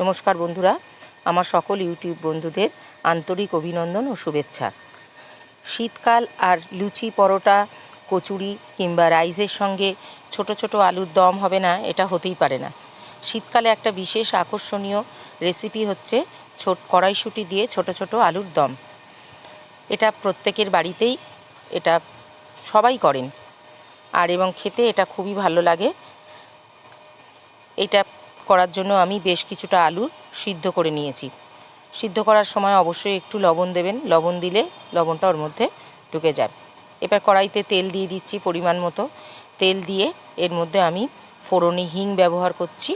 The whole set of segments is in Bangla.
নমস্কার বন্ধুরা, আমার সকল ইউটিউব বন্ধুদের আন্তরিক অভিনন্দন ও শুভেচ্ছা। শীতকাল আর লুচি, পরোটা, কচুরি কিংবা রাইসের সঙ্গে ছোট ছোট আলুর দম হবে না, এটা হতেই পারে না। শীতকালে একটা বিশেষ আকর্ষণীয় রেসিপি হচ্ছে ছোট কড়াইশুঁটি দিয়ে ছোট ছোট আলুর দম। এটা প্রত্যেকের বাড়িতেই এটা সবাই করেন। আর এবং খেতে এটা খুবই ভালো লাগে। এটা করার জন্য আমি বেশ কিছুটা আলু সিদ্ধ করে নিয়েছি। সিদ্ধ করার সময় অবশ্যই একটু লবণ দেবেন। লবণ দিলে লবণটা ওর মধ্যে ঢুকে যায়। এবার কড়াইতে তেল দিয়ে দিচ্ছি পরিমাণ মতো। তেল দিয়ে এর মধ্যে আমি ফোড়নে হিং ব্যবহার করছি।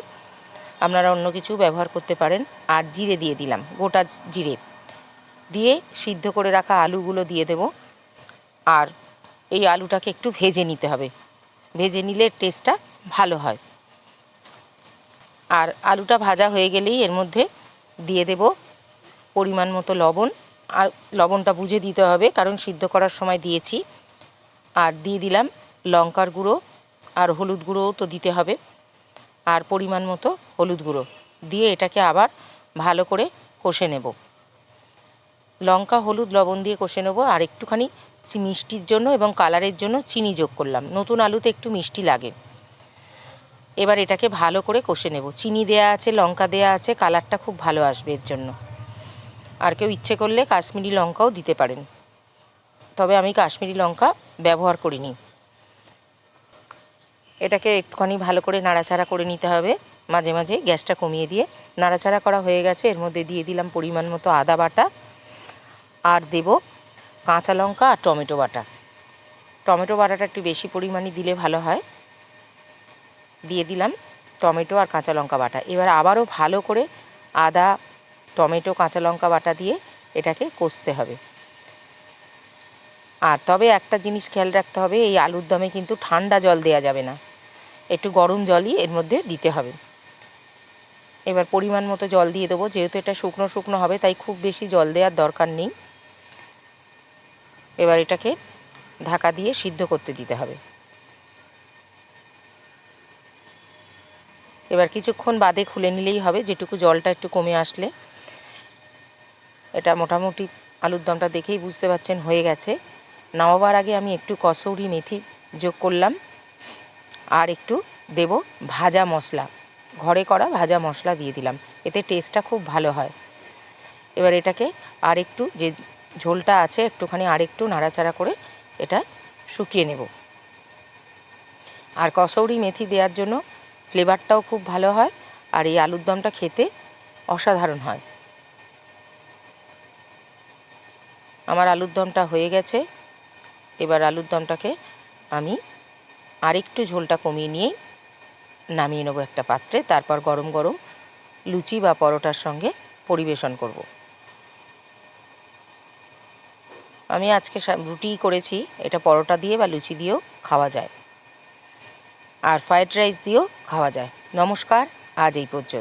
আপনারা অন্য কিছু ব্যবহার করতে পারেন। আর জিরে দিয়ে দিলাম, গোটা জিরে। দিয়ে সিদ্ধ করে রাখা আলুগুলো দিয়ে দেব। আর এই আলুটাকে একটু ভেজে নিতে হবে। ভেজে নিলে টেস্টটা ভালো হয়। আর আলুটা ভাজা হয়ে গেলেই এর মধ্যে দিয়ে দেব পরিমাণ মতো লবণ। আর লবণটা বুঝে দিতে হবে, কারণ সিদ্ধ করার সময় দিয়েছি। আর দিয়ে দিলাম লঙ্কার গুঁড়ো আর হলুদ গুঁড়োও তো দিতে হবে। আর পরিমাণ মতো হলুদ গুঁড়ো দিয়ে এটাকে আবার ভালো করে কষে নেব। লঙ্কা, হলুদ, লবণ দিয়ে কষে নেব আর একটুখানি মিষ্টির জন্য এবং কালারের জন্য চিনি যোগ করলাম। নতুন আলুতে একটু মিষ্টি লাগে। এবার এটাকে ভালো করে কষে নেব। চিনি দেয়া আছে, লঙ্কা দেয়া আছে, কালারটা খুব ভালো আসবে এর জন্য। আর কেউ ইচ্ছে করলে কাশ্মীরি লঙ্কাও দিতে পারেন। তবে আমি কাশ্মীরি লঙ্কা ব্যবহার করিনি। এটাকে একটুখানি ভালো করে নাড়াচাড়া করে নিতে হবে। মাঝে মাঝে গ্যাসটা কমিয়ে দিয়ে নাড়াচাড়া করা হয়ে গেছে। এর মধ্যে দিয়ে দিলাম পরিমাণ মতো আদা বাটা। আর দেব কাঁচা লঙ্কা আর টমেটো বাটা। টমেটো বাটাটা একটু বেশি পরিমাণে দিলে ভালো হয়। দিয়ে দিলাম টমেটো আর কাঁচা লঙ্কা বাটা। এবার আবারও ভালো করে আদা, টমেটো, কাঁচা লঙ্কা বাটা দিয়ে এটাকে কষতে হবে। আর তবে একটা জিনিস খেয়াল রাখতে হবে, এই আলুর দমে কিন্তু ঠান্ডা জল দেওয়া যাবে না। একটু গরম জলই এর মধ্যে দিতে হবে। এবার পরিমাণ মতো জল দিয়ে দেবো, যেহেতু এটা শুকনো শুকনো হবে, তাই খুব বেশি জল দেওয়ার দরকার নেই। এবার এটাকে ঢাকা দিয়ে সিদ্ধ করতে দিতে হবে। এবার কিছুক্ষণ বাদে খুলে নিলেই হবে, যেটুকু জলটা একটু কমে আসলে। এটা মোটামুটি আলুর দমটা দেখেই বুঝতে পারছেন হয়ে গেছে। নামাবার আগে আমি একটু কসৌরি মেথি যোগ করলাম। আর একটু দেব ভাজা মশলা। ঘরে করা ভাজা মশলা দিয়ে দিলাম। এতে টেস্টটা খুব ভালো হয়। এবার এটাকে আর একটু যে ঝোলটা আছে, একটুখানি আর একটু নাড়াচাড়া করে এটা শুকিয়ে নেব। আর কসৌরি মেথি দেওয়ার জন্য ফ্লেভারটাও খুব ভালো হয় আর এই আলুর দমটা খেতে অসাধারণ হয়। আমার আলুর দমটা হয়ে গেছে। এবার আলুর দমটাকে আমি আরেকটু ঝোলটা কমিয়ে নিয়েই নামিয়ে নেব একটা পাত্রে। তারপর গরম গরম লুচি বা পরোটার সঙ্গে পরিবেশন করব। আমি আজকে রুটি করেছি। এটা পরোটা দিয়ে বা লুচি দিয়েও খাওয়া যায়। আর ফ্রায়েড রাইস দিয়েও খাওয়া যায়। নমস্কার আজ এই পর্যন্ত।